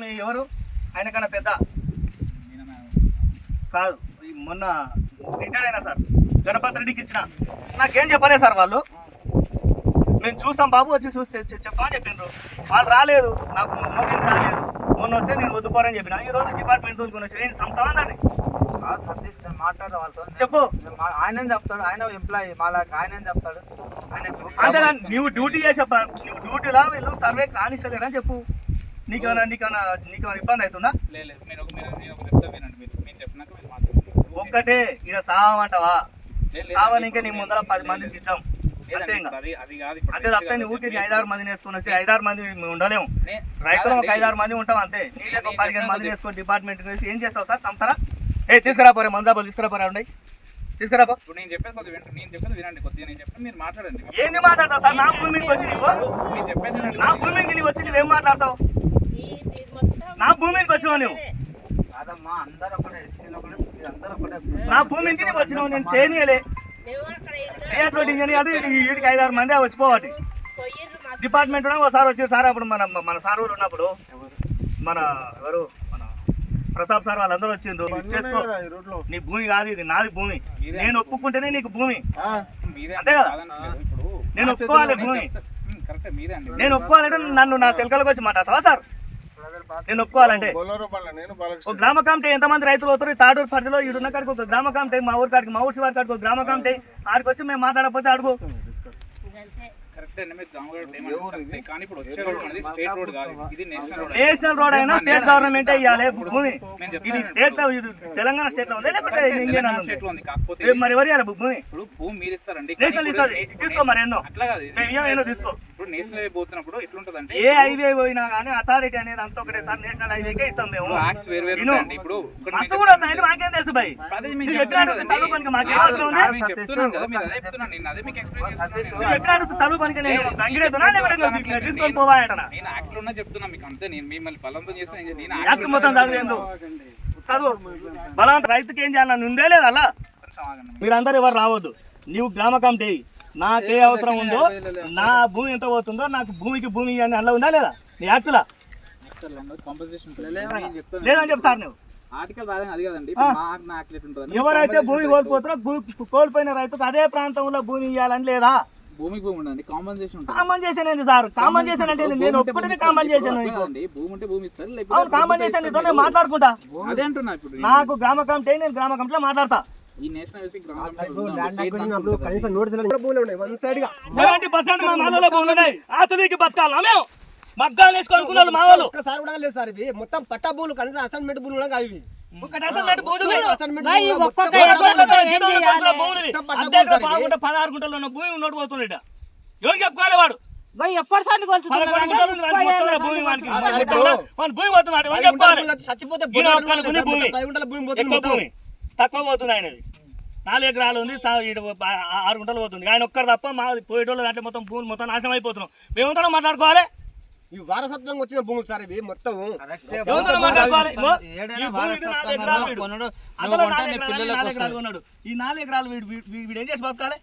మీ ఎవరు? ఆయన కన్నా పెద్ద? కాదు ఈ మొన్న రిటైర్ అయినా సార్. గణపతి రెడ్డికి ఇచ్చిన. నాకేం చెప్పలే సార్ వాళ్ళు. మేము చూసాం బాబు వచ్చి చూసి చె- చెప్పమని చెప్పిండ్రు. వాళ్ళు రాలేదు. నాకు మొదటి రాలేదు. మొన్న వస్తే నేను వద్దుకోరని చెప్పిన. ఈ రోజు డిపార్ట్మెంట్ తోలుకొని వచ్చి నేను ఆ సతీష్ నేను మాట్లాడదా వాళ్ళతో. చెప్పు. ఆయన చెప్తాడు? ఆయన ఎంప్లాయీ మాలా ఆయన చెప్తాడు? ఆయన నువ్వు డ్యూటీ చేసే నువ్వు డ్యూటీలా వీళ్ళు సర్వే కానిస్తలేరా చెప్పు. నీకేమైనా నీకేమైనా నీకేమైనా ఇబ్బంది అవుతుందా? లేదు నేను ఒక మీరు నేను ఒక చెప్తా వినండి. మీరు మీరు చెప్పినాక మీరు మాట్లాడండి. ఒక్కటే ఇక సావమంటావా లేదు, సావనీకే నీ ముందర పది మంది సిద్ధం. అంతే ఇంకా. తప్ప నువ్వు ఊరికి ఐదారు మంది నేర్చుకుని వచ్చి ఐదారు మంది మేము ఉండలేము. రైతులు ఒక. ఐదారు మంది ఉంటాం అంతే. నీళ్ళకి ఒక పదిహేను మంది వేసుకొని డిపార్ట్మెంట్ వేసి ఏం చేస్తావు సార్? చంపుతారా? ఏ తీసుకురా పోరే మందాబాలు తీసుకురా పోరా ఉండే తీసుకురా ఇప్పుడు నేను చెప్పేది కొద్దిగా వినండి నేను చెప్పేది వినండి కొద్దిగా. నేను చెప్పేది మీరు మాట్లాడండి. ఏంది మాట్లాడతావు సార్? నా భూమికి వచ్చి నీవు? మీరు చెప్పేది నా భూమికి నీవు వచ్చి నువ్వేం మాట్లాడతావు? నా భూమికి వచ్చినావు నువ్వు నా భూమికి నువ్వు వచ్చినావు నేను చేయనీయలే. థియేటర్ ఇంజనీర్ వీటికి ఐదారు మంది వచ్చిపోవాలి డిపార్ట్మెంట్ కూడా ఒకసారి వచ్చి సార్ అప్పుడు మన మన సార్ ఊరు ఉన్నప్పుడు మన ఎవరు? మన ప్రతాప్ సార్ వాళ్ళందరూ వచ్చిండ్రు. చేసుకో నీ భూమి కాదు ఇది నాది భూమి. నేను ఒప్పుకుంటేనే నీకు భూమి. అంతే కదా? నేను ఒప్పుకోవాలి భూమి. నేను ఒప్పుకోవాలంటే నన్ను నా సెల్కలకు వచ్చి మాట్లాడతావా సార్? నేను ఒప్పుకోవాలంటే. ఒక గ్రామ కమిటీ ఎంతమంది రైతులు అవుతారు? తాడూరు పరిధిలో ఈడున్న కాడికి ఒక గ్రామ కమిటీ మా ఊరి కాడికి మా ఊరి వారి కాడికి ఒక గ్రామ కమిటీ. ఆడికి వచ్చి మేము మాట్లాడకపోతే అడుగు కరెక్టే అండి మీరు గ్రామ రోడ్ ఏమంటారు కరెక్టే. కానీ ఇప్పుడు వచ్చే రోడ్ మనది స్టేట్ రోడ్ కాదు. ఇది నేషనల్ రోడ్. నేషనల్ రోడ్ అయినా స్టేట్ గవర్నమెంట్ ఇవ్వాలి భూమి. ఇది స్టేట్లో ఇది తెలంగాణ స్టేట్లో ఉంది? లేకపోతే ఇండియన్? స్టేట్లో ఉంది. కాకపోతే ఏ మరి ఎవరు ఇవ్వాలి భూమి? ఇప్పుడు భూమి మీరు ఇస్తారండి. నేషనల్ ఇస్తుంది. తీసుకో మరి ఎన్నో. అట్లా కాదు. తీసుకో. ఇప్పుడు నేషనల్ హైవే పోతున్నప్పుడు ఎట్లుంటదంటే ఏ హైవే పోయినా కానీ అథారిటీ అనేది అంత ఒకటే సార్ నేషనల్ హైవేకే ఇస్తాం మేము. యాక్ట్స్ వేరు వేరు. ఉంటాయండి. ఇప్పుడు మస్తు కూడా వస్తాయండి. మాకేం తెలుసు భయ్. ఎట్లా మాకేం అవసరం ఉంది? మీకు చెప్తున్నాను కదా మీరు అదే చెప్తున్నాను. నేను అదే మీకు ఎక్స్ప్లెయిన్ నువ్వు ఎట్లా అడుగుతా తలుపు పనికి నేను గంగిరేతున్నా లేకపోతే నువ్వు తీసుకొని పోవాలంటనా నేను యాక్ట్ ఉన్నా చెప్తున్నా మీకు అంతే నేను మిమ్మల్ని బలవంతం చేస్తే నేను- నేను యాక్ట్ యాక్ట్ మొత్తం చదివేందు చదువు. బలవంత రైతుకి ఏం చేయాలని ఉందే లేదు అలా. మీరందరూ ఎవరు రావద్దు. నీవు గ్రామ కమిటీ నాకే అవసరం ఉందో నా భూమి ఎంత పోతుందో నాకు భూమికి భూమి అని అందులో ఉందా లేదా? నీ యాక్టులా లేదని చెప్పు సార్ నువ్వు. ఎవరైతే భూమి కోల్పోతారో కోల్పోయిన రైతుకు అదే ప్రాంతంలో భూమి ఇవ్వాలని లేదా? భూమికి భూమి ఉండండి కాంపన్సేషన్ ఉంటుంది. కాంపన్సేషన్ ఏంది సార్? కాంపన్సేషన్ అంటే ఏంది? నేను ఒక్కటిని కాంపన్సేషన్ నీకు. కదండి భూమి ఉంటే భూమి ఇస్తారు? అవును లేకపోతే కాంపన్సేషన్ నీతో నేను మాట్లాడుకుంటా. అదే అంటున్నా ఇప్పుడు నేను. నాకు గ్రామ కమిటీ నేను గ్రామ కమిటీలో మాట్లాడతా. ఈ నేషనల్ గ్రామ మా మాలలో భూములు ఉన్నాయి. ఆతులీకి బతకాలి మేము? మగ్గాలు మా వాళ్ళు ఒక్కసారి కూడా లేదు సార్ ఇవి మొత్తం పట్టా భూములు కనీసం అసైన్మెంట్ భూములు కూడా కావు పదహారు గుంటలు ఉన్న భూమి పోతుండే ఈడ. ఎవరికి చెప్పుకోవాలి వాడు? తక్కువ పోతుంది ఆయనది. నాలుగు ఎకరాలు ఉంది ఆరు గుంటలు పోతుంది. ఆయన ఒక్కరు తప్ప మా పోయేటోళ్ళు దాంట్లో మొత్తం భూమి మొత్తం నాశనం అయిపోతున్నాం. మేమంతా మాట్లాడుకోవాలి? ఈ వారసత్వంగా వచ్చిన భూములు సార్ ఇవి మొత్తం. ఈ నాలుగు ఎకరాలు వీడు- వీడు ఏం చేసి బతకాలి?